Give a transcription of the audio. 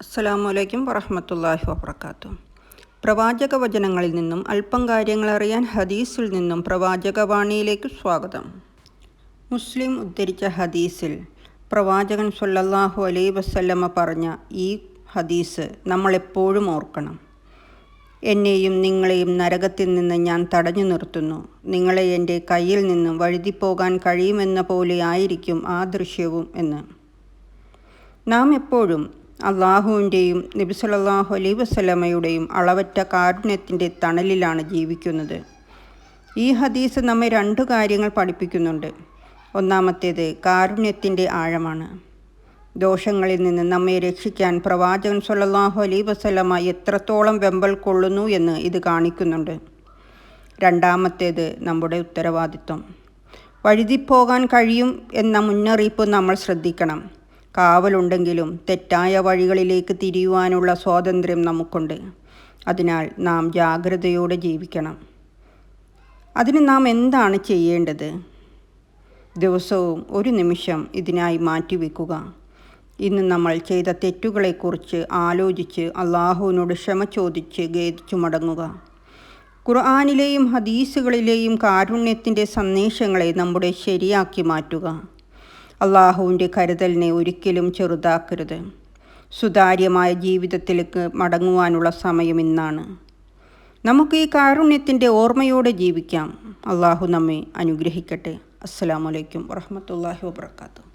അസ്സലാമു അലൈക്കും വറഹമത്തല്ലാഹി വബർക്കാത്തു പ്രവാചക വചനങ്ങളിൽ നിന്നും അല്പം കാര്യങ്ങൾ അറിയാൻ ഹദീസിൽ നിന്നും പ്രവാചക വാണിയിലേക്ക് സ്വാഗതം. മുസ്ലിം ഉദ്ധരിച്ച ഹദീസിൽ പ്രവാചകൻ സല്ലല്ലാഹു അലൈ വസല്ലമ പറഞ്ഞ ഈ ഹദീസ് നമ്മളെപ്പോഴും ഓർക്കണം. എന്നെയും നിങ്ങളെയും നരകത്തിൽ നിന്ന് ഞാൻ തടഞ്ഞു നിർത്തുന്നു. നിങ്ങളെ എന്റെ കയ്യിൽ നിന്നും വഴുതിപ്പോകാൻ കഴിയുമെന്ന പോലെ ആയിരിക്കും ആ ദൃശ്യവും എന്ന്. നാം എപ്പോഴും അള്ളാഹുവിന്റെയും നബി സല്ലല്ലാഹു അലൈഹി വസല്ലമയുടെയും അളവറ്റ കാരുണ്യത്തിന്റെ തണലിലാണ് ജീവിക്കുന്നത്. ഈ ഹദീസ് നമ്മെ രണ്ടു കാര്യങ്ങൾ പഠിപ്പിക്കുന്നുണ്ട്. ഒന്നാമത്തേത് കാരുണ്യത്തിന്റെ ആഴമാണ്. ദോഷങ്ങളിൽ നിന്ന് നമ്മെ രക്ഷിക്കാൻ പ്രവാചകൻ സല്ലല്ലാഹു അലൈ വസല്ലമ എത്രത്തോളം വെമ്പൽ കൊള്ളുന്നു എന്ന് ഇത് കാണിക്കുന്നുണ്ട്. രണ്ടാമത്തേത് നമ്മുടെ ഉത്തരവാദിത്വം. വഴുതിപ്പോകാൻ കഴിയും എന്ന മുന്നറിയിപ്പ് നമ്മൾ ശ്രദ്ധിക്കണം. കാവലുണ്ടെങ്കിലും തെറ്റായ വഴികളിലേക്ക് തിരിയുവാനുള്ള സ്വാതന്ത്ര്യം നമുക്കുണ്ട്. അതിനാൽ നാം ജാഗ്രതയോടെ ജീവിക്കണം. അതിന് നാം എന്താണ് ചെയ്യേണ്ടത്? ദിവസവും ഒരു നിമിഷം ഇതിനായി മാറ്റിവെക്കുക. ഇന്ന് നമ്മൾ ചെയ്ത തെറ്റുകളെക്കുറിച്ച് ആലോചിച്ച് അള്ളാഹുവിനോട് ക്ഷമ ചോദിച്ച് ഖേദിച്ചു മടങ്ങുക. ഖുർആാനിലെയും ഹദീസുകളിലെയും കാരുണ്യത്തിന്റെ സന്ദേശങ്ങളെ നമ്മുടെ ശരിയാക്കി മാറ്റുക. അള്ളാഹുവിന്റെ കരുതലിനെ ഒരിക്കലും ചെറുതാക്കരുത്. സുതാര്യമായ ജീവിതത്തിലേക്ക് മടങ്ങുവാനുള്ള സമയം ഇന്നാണ്. നമുക്ക് ഈ കാരുണ്യത്തിന്റെ ഓർമ്മയോടെ ജീവിക്കാം. അള്ളാഹു നമ്മെ അനുഗ്രഹിക്കട്ടെ. അസ്സാം വലൈക്കും വറഹമത്തല്ലാഹി വാബർക്കാത്തു